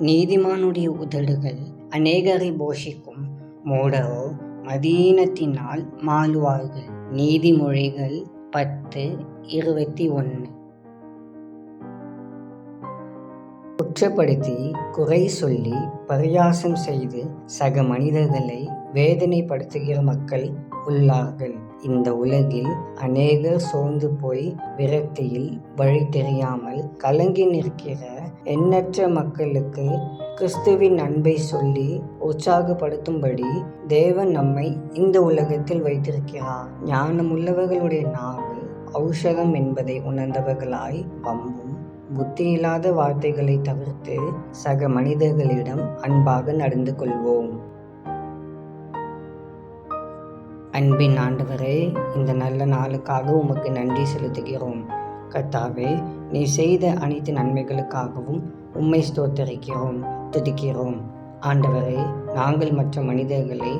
நீதிமானுடைய உதடுகள் அநேகரை போஷிக்கும் மூடரோ மதீனத்தினால் மாளுவார்கள் நீதிமொழிகள் பத்து இருபத்தி ஒன்று. குற்றப்படுத்தி குறை சொல்லி பரியாசம் செய்து சக மனிதர்களை வேதனைப்படுத்துகிற மக்கள் உள்ளார்கள். இந்த உலகில் அநேகர் சோர்ந்து போய் விரக்தியில் வழி தெரியாமல் கலங்கி நிற்கிற எண்ணற்ற மக்களுக்கு கிறிஸ்துவின் அன்பை சொல்லி உற்சாகப்படுத்தும்படி தேவன் நம்மை இந்த உலகத்தில் வைத்திருக்கிறார். ஞானமுள்ளவர்களுடைய நாவு ஔஷதம் என்பதை உணர்ந்தவர்களாய் வம்பும் புத்தியில்லாத வார்த்தைகளை தவிர்த்து சக மனிதர்களிடம் அன்பாக நடந்து கொள்வோம். அன்பின் ஆண்டவரே இந்த நல்ல நாளுக்காக உமக்கு நன்றி செலுத்துகிறோம். கர்த்தாவே நீ செய்த அனைத்து நன்மைகளுக்காகவும் உம்மை ஸ்தோத்தரிக்கிறோம் துதிக்கிறோம். ஆண்டவரே நாங்கள் மற்ற மனிதர்களை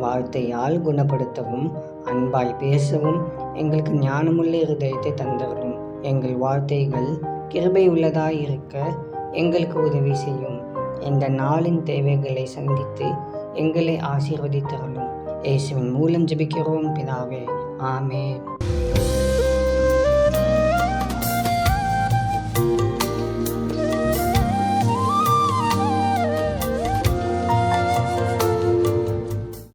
வார்த்தையால் குணப்படுத்தவும் அன்பாய் பேசவும் எங்களுக்கு ஞானமுள்ள இருதயத்தை தந்தவரும் எங்கள் வார்த்தைகள் கிருபை உள்ளதாக இருக்க எங்களுக்கு உதவி செய்யும். இந்த நாளின் தேவைகளை சந்தித்து எங்களை ஆசீர்வதித்தருளும் യേശുവിൻ മൂലം ജപിക്കറവും പിതാവേ. ആമേ